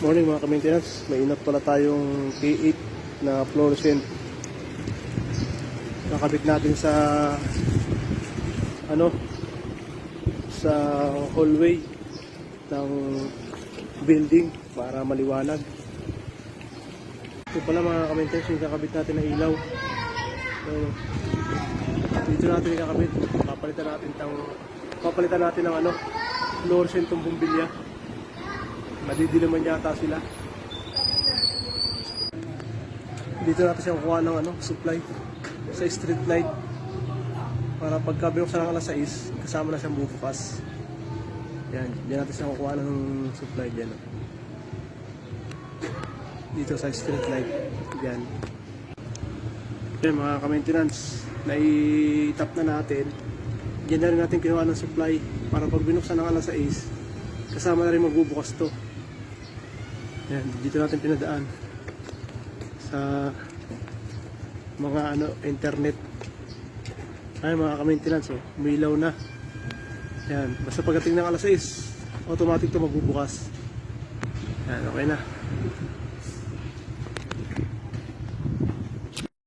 Morning mga ka-maintenance. May inat pala tayong K8 na fluorescent. Nakabit natin sa ano sa hallway ng building para maliwanag. Ito pala mga ka-maintenance yung kakabit natin na ilaw. So, dito natin kakabit. Papalitan natin tang papalitan natin ng ano fluorescent tong bumbilya. Madidilaman yata sila. Dito natin siya kukuha ng ano, supply sa street light. Para pagka binuksan ng alas 6, kasama na siyang bukas. Yan, diyan natin siya kukuha ng supply dyan. Dito sa street light. Yan. Yan mga ka-maintenance, nai-tap na natin. Diyan na rin natin kinuha ng supply para pag binuksan ng alas 6, kasama na rin magbubukas to. Yan, dito natin pinadaan sa mga ano internet. Ay mga ka-maintenance, oh, umilaw na. Yan, basta pagdating ng alas 6, automatic to magbubukas. Yan, okay na.